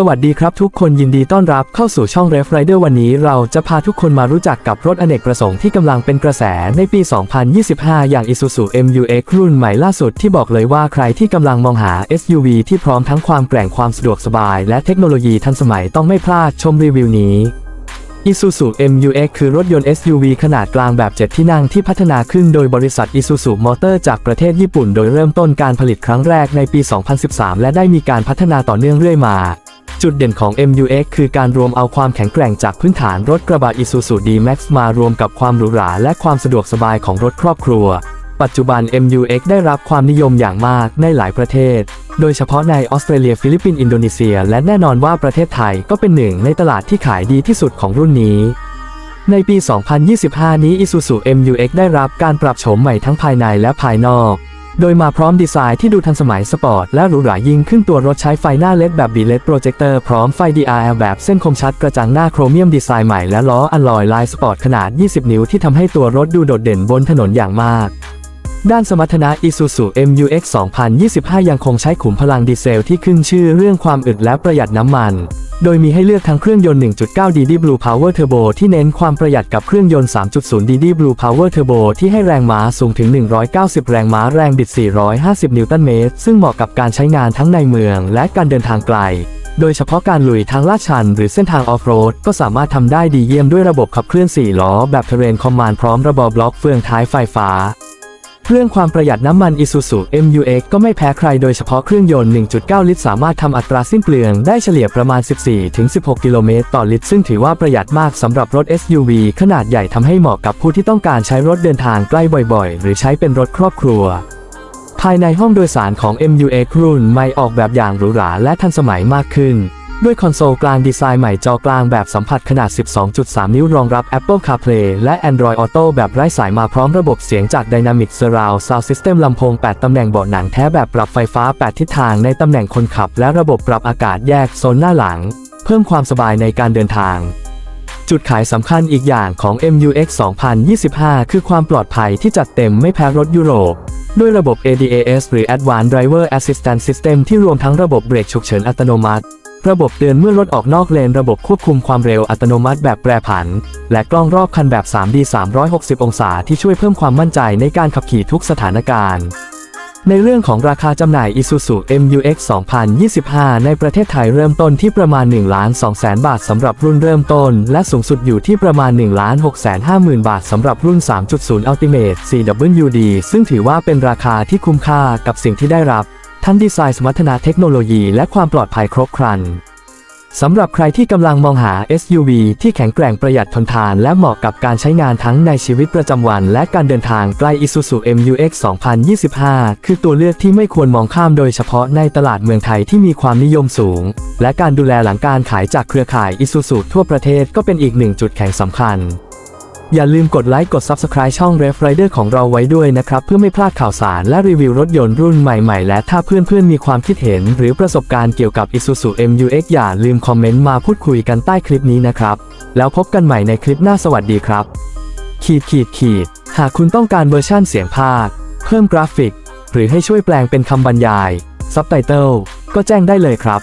สวัสดีครับทุกคนยินดีต้อนรับเข้าสู่ช่อง Ref Rider วันนี้เราจะพาทุกคนมารู้จักกับรถอเนกประสงค์ที่กำลังเป็นกระแสในปี 2025 อย่าง Isuzu MU-X รุ่นใหม่ล่าสุดที่บอกเลยว่าใครที่กำลังมองหา SUV ที่พร้อมทั้งความแกร่งความสะดวกสบาย และเทคโนโลยีทันสมัยต้องไม่พลาดชมรีวิวนี้ Isuzu MU-X คือรถยนต์ SUV ขนาดกลางแบบ 7 ที่นั่งที่พัฒนาขึ้นโดยบริษัท Isuzu Motor จากประเทศญี่ปุ่น โดยเริ่มต้นการผลิตครั้งแรกในปี 2013 และได้มีการพัฒนาต่อเนื่องเรื่อยมา จุดเด่นของ MU-X คือการรวมเอาความแข็งแกร่งจากพื้นฐานรถกระบะ Isuzu D-Max มารวมกับความหรูหราและความสะดวกสบายของรถครอบครัว ปัจจุบัน MU-X ได้รับความนิยมอย่างมากในหลายประเทศ โดยเฉพาะในออสเตรเลียฟิลิปปินส์อินโดนีเซีย และแน่นอนว่าประเทศไทยก็เป็นหนึ่งในตลาดที่ขายดีที่สุดของรุ่นนี้ ในปี 2025 นี้ Isuzu MU-X ได้รับการปรับโฉมใหม่ทั้งภายในและภายนอก โดยมาพร้อมดีไซน์ที่ดูทันสมัยสปอร์ตและหรูหรายิ่งขึ้นตัวรถใช้ไฟหน้าเล็ดแบบบีเลดโปรเจคเตอร์พร้อมไฟ DRL แบบเส้นคมชัดกระจังหน้าโครเมียมดีไซน์ใหม่และล้ออัลลอยลายสปอร์ตขนาด 20 นิ้วที่ทำให้ตัวรถดูโดดเด่นบนถนนอย่างมากด้านสมรรถนะ Isuzu MU-X 2025 ยังคงใช้ขุมพลังดีเซลที่ขึ้นชื่อเรื่องความอึดและประหยัดน้ำมัน โดยมีให้เลือกทั้งเครื่องยนต์ 1.9 DD Blue Power Turbo ที่เน้นความประหยัดกับเครื่องยนต์ 3.0 DD Blue Power Turbo ที่ให้แรงม้าสูงถึง 190 แรงม้าแรงบิด 450 นิวตันเมตร ซึ่งเหมาะกับการใช้งานทั้งในเมืองและการเดินทางไกล โดยเฉพาะการลุยทางลาดชันหรือเส้นทางออฟโรดก็สามารถทำได้ดีเยี่ยมด้วยระบบขับเคลื่อน 4 ล้อแบบเทเรนคอมมานด์พร้อมระบบบล็อกเฟืองท้ายไฟฟ้า เรื่องความประหยัดน้ำมัน Isuzu MU-X ก็ไม่แพ้ใครโดยเฉพาะเครื่องยนต์ 1.9 ลิตร สามารถทำอัตราสิ้นเปลืองได้เฉลี่ยประมาณ 14-16 กิโลเมตรต่อลิตร ซึ่งถือว่าประหยัดมากสำหรับรถ SUV ขนาดใหญ่ทำให้เหมาะกับผู้ที่ต้องการใช้รถเดินทางใกล้บ่อยๆ หรือใช้เป็นรถครอบครัว ภายในห้องโดยสารของ MU-X รุ่นใหม่ออกแบบอย่างหรูหราและทันสมัยมากขึ้น ด้วยคอนโซลกลางดีไซน์ใหม่จอกลางแบบสัมผัสขนาด 12.3 นิ้วรองรับ Apple CarPlay และ Android Auto แบบไร้สายมาพร้อมระบบเสียงจาก Dynamic Surround Sound System ลำโพง 8 ตำแหน่งเบาะหนังแท้แบบปรับไฟฟ้า 8 ทิศทางในตำแหน่งคนขับ และระบบปรับอากาศแยกโซนหน้าหลัง เพิ่มความสบายในการเดินทางจุดขายสำคัญอีกอย่างของ MU-X 2025 คือความปลอดภัยที่จัดเต็มไม่แพ้รถยุโรป ด้วยระบบ ADAS หรือ Advanced Driver Assistance System ที่รวมทั้งระบบเบรกฉุกเฉินอัตโนมัติ ระบบเตือนเมื่อรถออกนอกเลนระบบควบคุมความเร็วอัตโนมัติแบบแปรผัน และกล้องรอบคันแบบ 3D 360 องศาที่ช่วยเพิ่มความมั่นใจในการขับขี่ทุกสถานการณ์ ในเรื่องของราคาจำหน่าย Isuzu MU-X 2025 ในประเทศไทยเริ่มต้นที่ประมาณ1 2 0 0 0 0บาทสำหรับรุ่นเริ่มต้น และสูงสุดอยู่ที่ประมาณ1 6 5 0 0 0 0บาทสำหรับรุ่น 3.0 Ultimate CWD ซึ่งถือว่าเป็นราคาที่คุ้มค่ากับสิ่งที่ได้รับ ทั้งดีไซน์สมรรถนะเทคโนโลยีและความปลอดภัยครบครันสำหรับใครที่กำลังมองหา SUV ที่แข็งแกร่งประหยัดทนทาน และเหมาะกับการใช้งานทั้งในชีวิตประจำวัน และการเดินทางใกล้ Isuzu MU-X 2025 คือตัวเลือกที่ไม่ควรมองข้ามโดยเฉพาะในตลาดเมืองไทยที่มีความนิยมสูง และการดูแลหลังการขายจากเครือข่าย Isuzu ทั่วประเทศก็เป็นอีกหนึ่งจุดแข็งสำคัญ อย่าลืมกดไลค์กด Subscribe ช่อง Ref Rider ของเราไว้ด้วยนะครับ เพื่อไม่พลาดข่าวสารและรีวิวรถยนต์รุ่นใหม่ๆ และถ้าเพื่อนๆ มีความคิดเห็น หรือประสบการณ์เกี่ยวกับ Isuzu MU-X อย่าลืมคอมเมนต์มาพูดคุยกันใต้คลิปนี้นะครับ แล้วพบกันใหม่ในคลิปหน้าสวัสดีครับ ขีดขีดขีดหากคุณต้องการเวอร์ชั่นเสียงภาค เพิ่มกราฟิก หรือให้ช่วยแปลงเป็นคำบรรยายซับไตเติลก็แจ้งได้เลยครับ